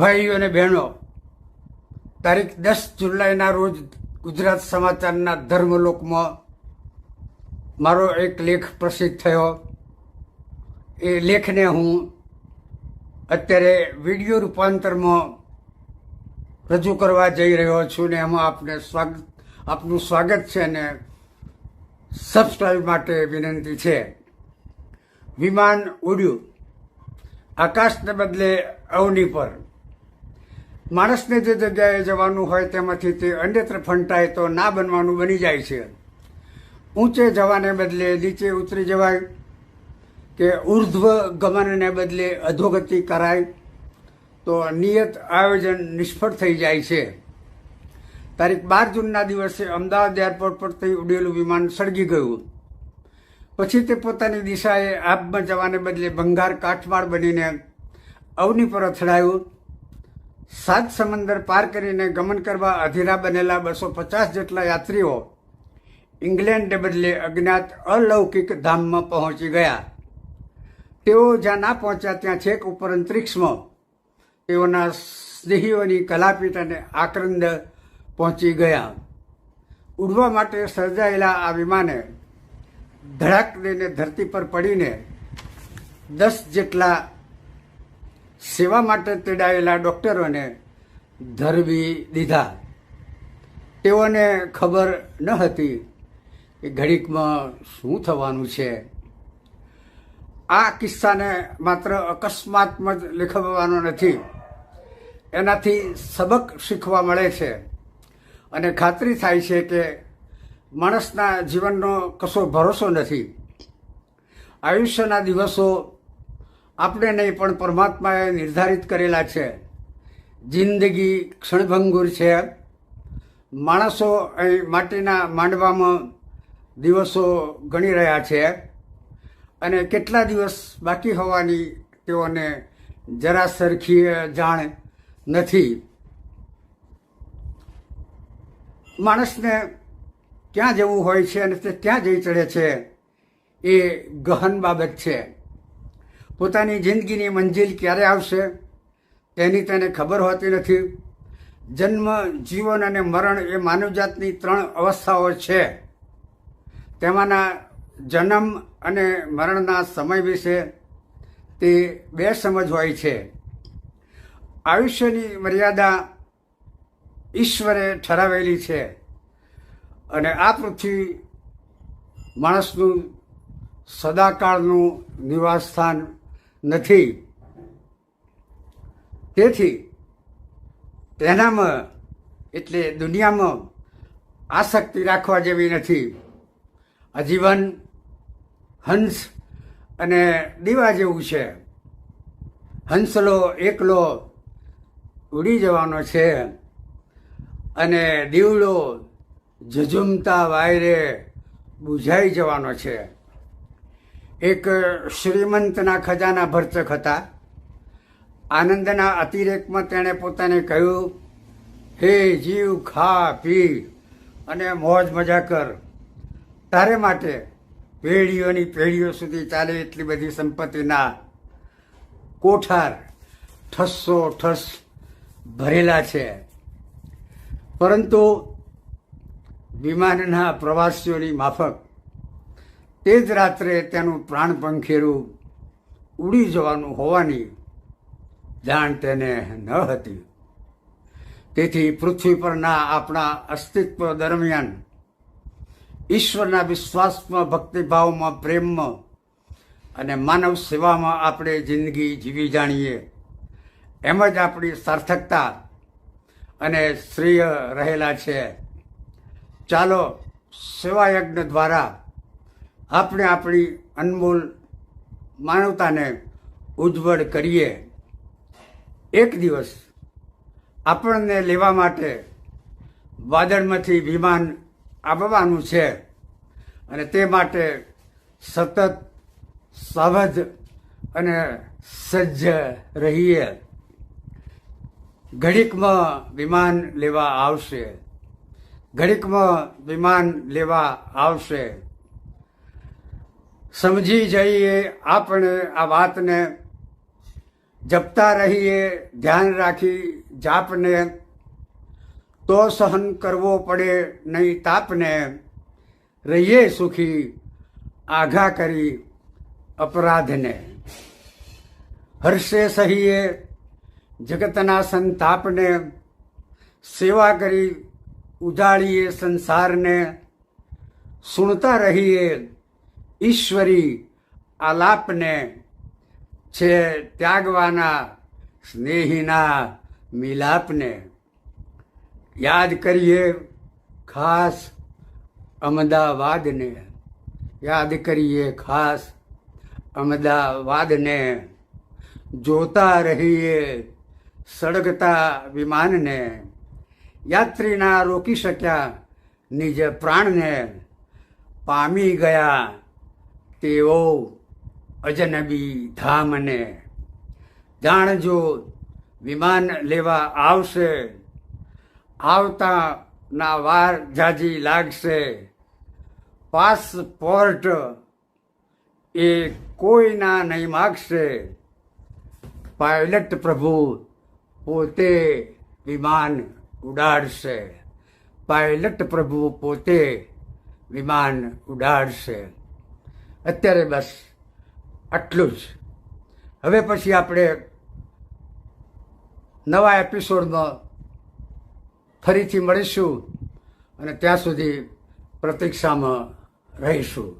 ભાઈઓ અને બહેનો, તારીખ દસ જુલાઈના રોજ ગુજરાત સમાચારના ધર્મલોકમાં મારો એક લેખ પ્રસિદ્ધ થયો. એ લેખને હું અત્યારે વીડિયો રૂપાંતરમાં રજૂ કરવા જઈ રહ્યો છું ને એમાં આપને સ્વાગત આપનું સ્વાગત છે અને સબસ્ક્રાઈબ માટે વિનંતી છે. વિમાન ઉડ્યું. આકાશને બદલે અવની પર. માણસને જે જગ્યાએ જવાનું હોય તેમાંથી તે અન્યત્ર ફંટાય તો ના બનવાનું બની જાય છે. ઊંચે જવાને બદલે નીચે ઉતરી જવાય કે ઉર્ધ્વ ગમનને બદલે અધોગતિ કરાય તો નિયત આયોજન નિષ્ફળ થઈ જાય છે. તારીખ બાર જૂનના દિવસે અમદાવાદ એરપોર્ટ પરથી ઉડેલું વિમાન સળગી ગયું. પછી તે પોતાની દિશાએ આબમાં જવાને બદલે બંગાર કાઠમાળ બનીને અવની પર અથડાયું. સાત સમંદર પાર કરીને ગમન કરવા અધીરા બનેલા બસો પચાસ જેટલા યાત્રીઓ ઇંગ્લેન્ડને બદલે અજ્ઞાત અલૌકિક ધામમાં પહોંચી ગયા. તેઓ જ્યાં ના પહોંચ્યા ત્યાં છેક ઉપર અંતરિક્ષમાં તેઓના સ્નેહીઓની કલાપીઠ અને આક્રંદ પહોંચી ગયા. ઉડવા માટે સર્જાયેલા આ વિમાને ધડાક દઈને ધરતી પર પડીને દસ જેટલા સેવા માટે તેડાયેલા ડૉક્ટરોને ધરવી દીધા. તેઓને ખબર ન હતી કે ઘડીકમાં શું થવાનું છે. આ કિસ્સાને માત્ર અકસ્માતમાં જ લેખવવાનો નથી. એનાથી સબક શીખવા મળે છે. અને ખાતરી થાય છે કે માણસના જીવનનો કશો ભરોસો નથી. આયુષ્યના દિવસો આપણે નહીં, પણ પરમાત્માએ નિર્ધારિત કરેલા છે. જિંદગી ક્ષણભંગુર છે. માણસો અહીં માટીના માંડવામાં દિવસો ગણી રહ્યા છે અને કેટલા દિવસ બાકી હોવાની તેઓને જરા સરખી જાણ નથી. માણસને ક્યાં જવું હોય છે અને તે ક્યાં જઈ ચડે છે એ ગહન બાબત છે. પોતાની જિંદગીની મંજિલ ક્યારે આવશે, તેની તેને ખબર હોતી નથી. જન્મ, જીવન અને મરણ એ માનવજાતની ત્રણ અવસ્થાઓ છે. તેમાંના જન્મ અને મરણના સમય વિશે તે બે સમજ હોય છે. આયુષ્યની મર્યાદા ઈશ્વરે ઠરાવેલી છે અને આ પૃથ્વી માણસનું સદાકાળનું નિવાસ સ્થાન નથી. તેથી તેનામાં એટલે દુનિયામાં આસક્તિ રાખવા જેવી નથી. આજીવન હંસ અને દીવા જેવું છે. હંસલો એકલો ઉડી જવાનો છે અને દીવડો ઝઝુમતા વાયરે બુઝાઈ જવાનો છે. એક શ્રીમંતના ખજાના ભરચક હતા. આનંદના અતિરેકમાં તેણે પોતાને કહ્યું, હે જીવ, ખા, પી અને મોજ મજા કર. તારે માટે પેઢીઓની પેઢીઓ સુધી ચાલે એટલી બધી સંપત્તિના કોઠાર, ઠસ્સો, ઠસ ભરેલા છે. પરંતુ વિમાનના પ્રવાસીઓની માફક તે જ રાત્રે તેનું પ્રાણ પંખેરું ઉડી જવાનું હોવાની જાણ તેને ન હતી. તેથી પૃથ્વી પરના આપણા અસ્તિત્વ દરમિયાન ઈશ્વરના વિશ્વાસમાં, ભક્તિભાવમાં, પ્રેમમાં અને માનવ સેવામાં આપણે જિંદગી જીવી જાણીએ. એમ જ આપણી સાર્થકતા અને શ્રેય રહેલા છે. ચાલો સેવાયજ્ઞ દ્વારા આપણે આપણી અનમોલ માનવતાને ઉજ્જવળ કરીએ. એક દિવસ આપણને લેવા માટે વાદળમાંથી વિમાન આવવાનું છે અને તે માટે સતત સાવધ અને સજ્જ રહીએ. ઘડીકમાં વિમાન લેવા આવશે. ઘડીકમાં વિમાન લેવા આવશે. સમજી જઈએ આપણે આ વાતને જપતા રહીએ ધ્યાન રાખી જાપને તો સહન કરવો પડે નહીં તાપને રહીએ સુખી આઘા કરી અપરાધને હર્ષે સહીએ જગતના સંતાપને સેવા કરી ઉજાડીએ સંસારને સુણતા રહીએ ઈશ્વરી આલાપને છે ત્યાગવાના સ્નેહીના મિલાપને. યાદ કરીએ ખાસ અમદાવાદને. યાદ કરીએ ખાસ અમદાવાદને. જોતા રહીએ સળગતા વિમાનને. યાત્રીના રોકી શક્યા નિજ પ્રાણને. પામી ગયા તેઓ અજનબી ધામને જાણજો વિમાન લેવા આવશે. આવતાના વાર જાજી લાગશે. પાસપોર્ટ એ કોઈના નહીં માગશે. પાયલટ પ્રભુ પોતે વિમાન ઉડાડશે. પાયલટ પ્રભુ પોતે વિમાન ઉડાડશે. અત્યારે બસ આટલું જ. હવે પછી આપણે નવા એપિસોડમાં ફરીથી મળીશું અને ત્યાં સુધી પ્રતીક્ષામાં રહીશું.